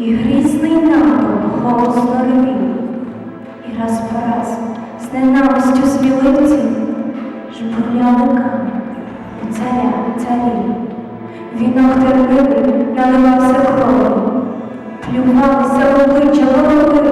І грізний натовп голосно ревів, і раз по раз з ненавистю сміливці жбурняли камінь царя царі. Вінок терпивий наливався кров'ю, плювалися обличчя голови,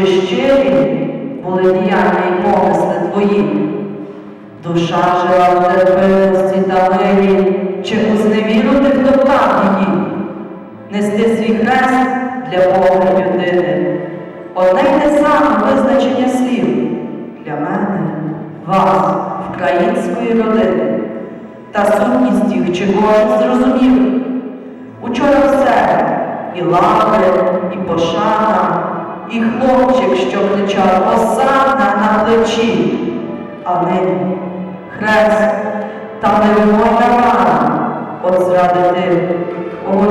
чи щирі були діяння й помисли твої, душа жила в терпимості та мирі, чи у зневіру ти втоптав її, нести свій хрест для Бога людини. Одне й те саме визначення слів для мене, вас, української родини, та сутність їх чи кожен зрозумів. Учора все і лаври, і пошана, і хлопчик, що кричав осадна на плечі, а нині хрест та невимовна рана от зради тих, кого.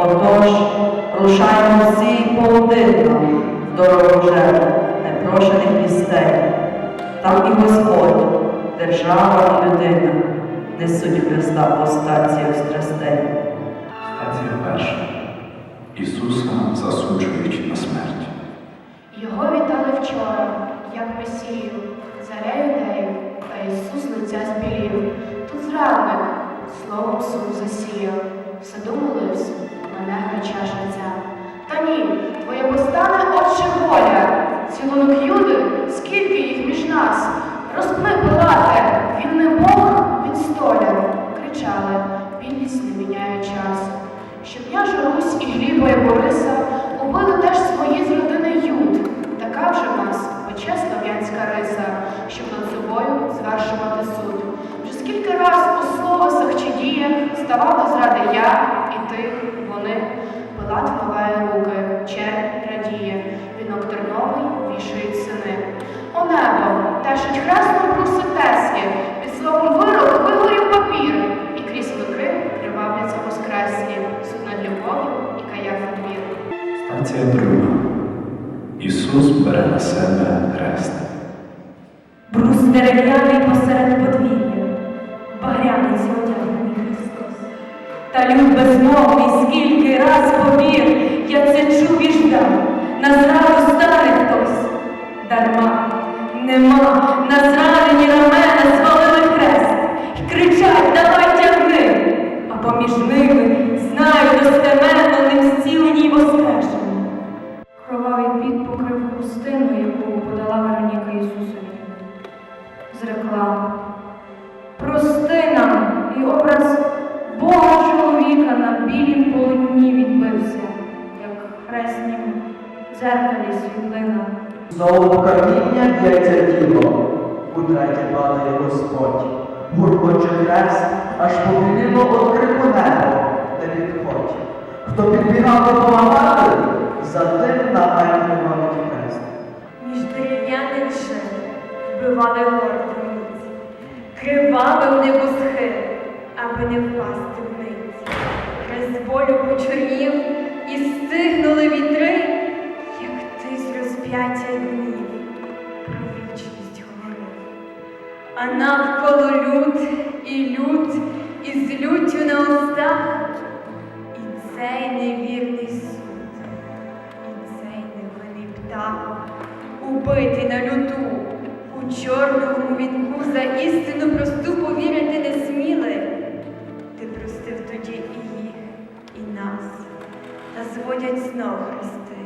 Отож, рушаємо всі поодинно в дорогу непрошених містей. Там і Господь, держава і людина несуть Христа по стаціях страстей. Стація перша. Ісуса засуджують на смерть. Його вітали вчора, як Месію, царя юдеїв, та Ісус лиця збілів. Тут зрадник, словом суд засіяв, в саду молився, мене чаша ця. Та ні, твоє постане отче воля, цілунок юди, скільки їх між нас, розпни пилате, він не Бог, він столяр, кричали, бідність не міняє часу. Що княжа Русь і Гліба і Бориса убили теж свої з родини Юд. Така вже в нас пече слов'янська риса, щоб над собою звершувати суд. Вже скільки раз у словесах чи діях ставав до зради я і ти, вони. Пилат вмиває руки, чернь радіє, вінок терновий вішають сини. О небо, тешить хресно бруси Теслі, під словом вирок вигорів Стація друга. Ісус бере на себе хрест. Брус дерев'яний посеред подвір'я, багряниці одягнений Христос. Та люд безмовний, скільки раз повір, я це чув і ждав, на зраду стане хтось. Дарма, нема, на зранені зрекла. Прости нам і образ Бога чоловіка на білім полотні відбився, як хреснім дзеркалі світлина. Знову каміння б'ється тіло, утретє падає Господь. Гуркоче хрест, аж от крику небо, не підходь. Хто підбігав допомагати, за тим на мене валить хрест. Між дерев'яних шин вбивали горду міць, кривавив небосхил, аби не впасти вниць. Хрест болю почорнів і стигнули вітри, як ти з розп'яття днів про вічність говорив. А навколо люд і люд із люттю на устах, і цей невірний суд. І цей невинний птах, убитий на люту, у чорному вінку за істину просту повірити не сміли. Ти простив тоді і їх, і нас, та зводять знов Христи.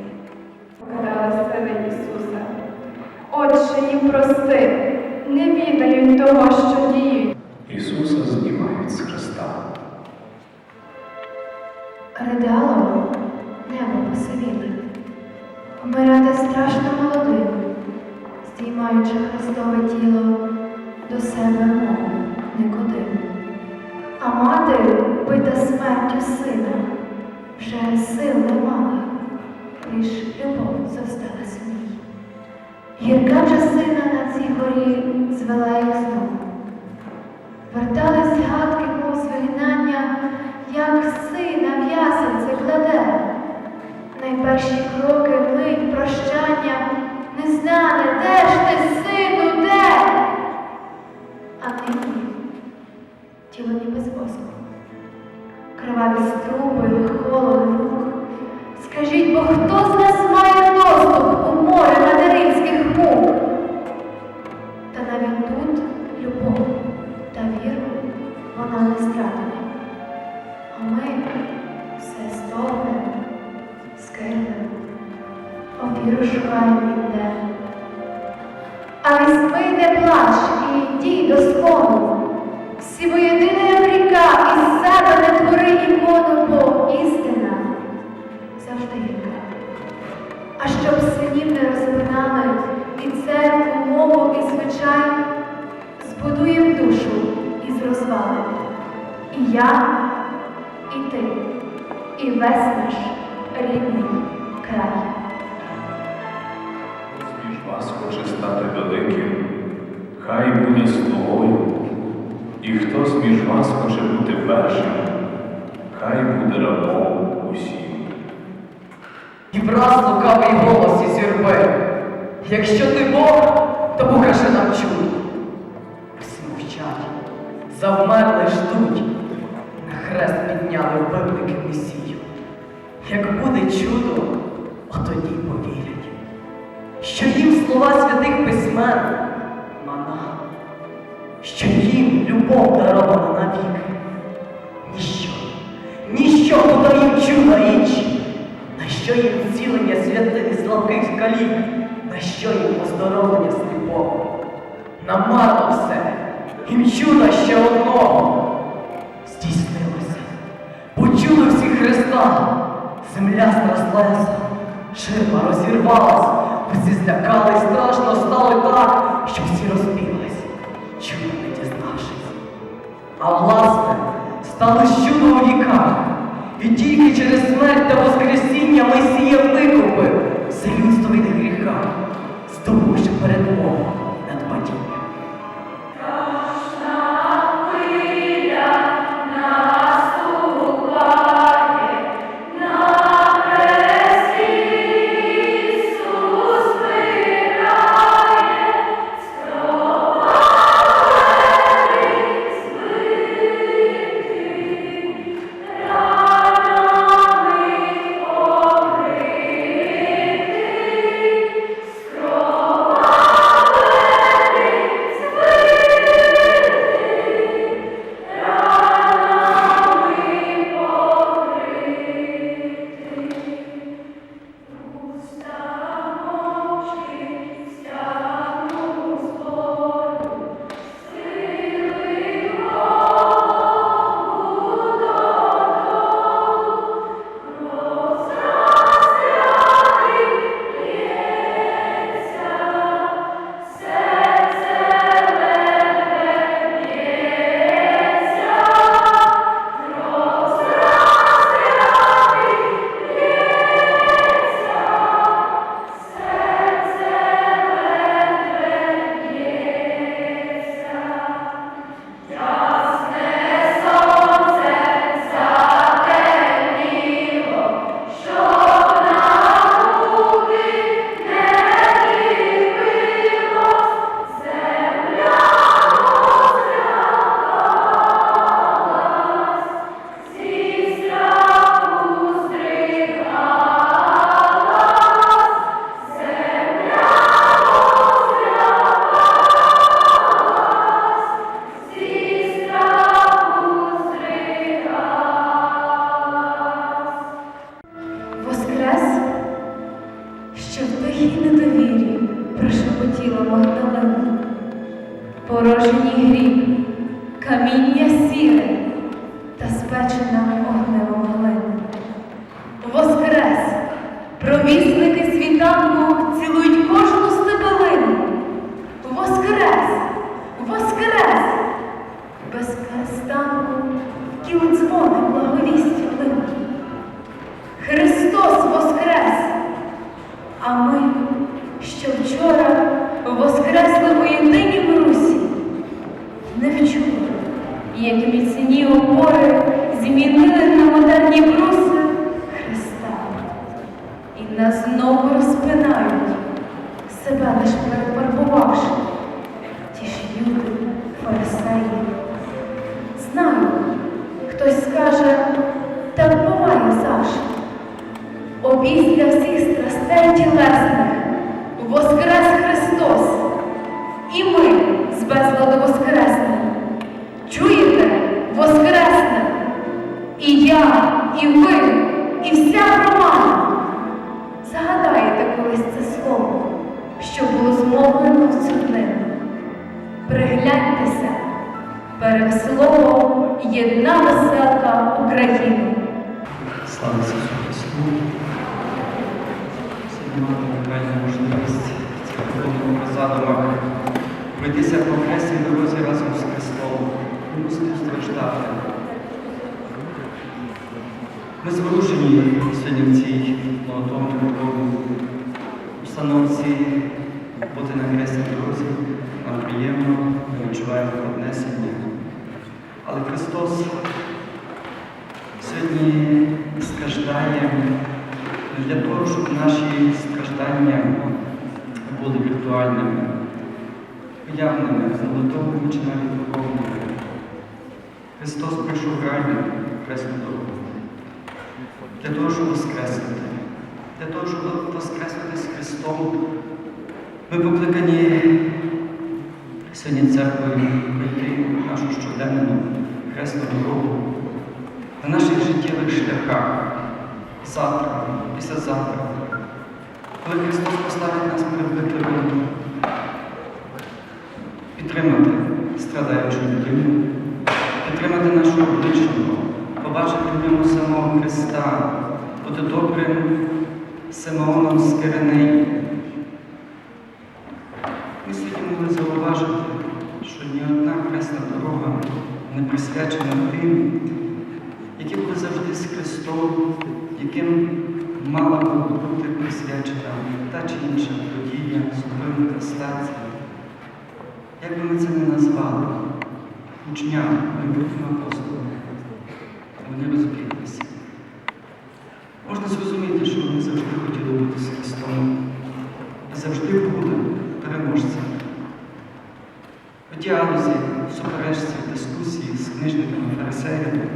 Покарала сина Ісуса. Отже, їм прости, не відають того, що діють. Здіймаючи Христове тіло до себе мову Никодим. А мати, бита смертю сина, вже сил не мала, лиш любов зостала смій. Гірка вже сина на цій горі звела їх знову. Вертались згадки, мов з вигнання, як сина в ясенце кладе. Найперші кроки мить прощання, не знане, де ж ти, сину, де? А нині тіло ніби з воску, криваві струпи, холод рук. Скажіть, бо хто з нас має доступ у море материнських мук? Та навіть тут любов та віру вона не стратила. А ми все скинемо, а віру шукаємо не плач і йди до сходу. Всі воєдина як ріка, із себе не твори ікону, бо істина завжди яка. А щоб синів не розпинали і церкву, мову і звичай, збудуєм душу із розвалин. І я, і ти, і весь наш рідний край. Між вас хоче стати великим, хай буде слугою. І хто з між вас хоче бути першим, хай буде рабом усім. І враз лукавий голос із юрби. Якщо ти Бог, то покажи нам чудо. Всі мовчать, завмерли ждуть. На хрест підняли вбивники Месію. Як буде чудо, отоді повірять. Що їм слова святих письмен навіки. Ніщо, ніщо подає їм чуда інші. На що їм зцілення святих слабких калік? На що їм оздоровлення сліпого? Намарно все, їм чуда ще одного. Здійснилося. Почули всі Христа, земля страслася, ширма розірвалась, всі злякались, страшно стало так, що всі розбіглись, чудо не дізнавшись. А власне, стало щодо віка. І тільки через смерть та Воскресіння Месія І нас знову розпинають, себе лиш перефарбувавши. Ті ж юди, фарисеї. Знаю, хтось скаже, так буває завжди. Опісля всіх страстей тілесних воскрес Христос, і ми з безладу воскреснемо. Чуєте? Воскреснемо. І я, і ви, Пригляньтеся, перевеселого єдна веселка України. Слава Ісусу Христу! Сьогодні мати унікальну можливість в задумах пройтися по хрестій дорозі разом з Христом, не мусити страждати. Ми зворушені сьогодні в цій духовній установці бути на хрестій дорозі. Нам приємно, ми відчуваємо піднесення. Але Христос Сьогодні страждає для того, щоб наші страждання були віртуальними, уявними, молитовними чи навіть духовними. Христос прийшов реально хресну дорогу. Для того, щоб воскреснути, для того, щоб воскреснути з Христом. Ми покликані сьогодні церквою пройти нашу щоденну хресну дорогу на наших життєвих шляхах завтра, післязавтра, коли Христос поставить нас перед викликом підтримати страдаючу людину, підтримати нашого ближнього, побачити в ньому самого Христа, бути добрим Симеоном з Киринеї. Ми сьогодні могли зауважити, що ні одна хресна дорога не присвячена тим, які були завжди з Христом, яким мала би бути присвячена та чи інша подія, зупинка, стація. Як би ми це не назвали, учнями, майбутнім апостолом, вони розбіглися. Можна зрозуміти, що вони завжди хотіли бути з Христом і завжди були переможцями. У діалозі, в суперечці, в дискусії з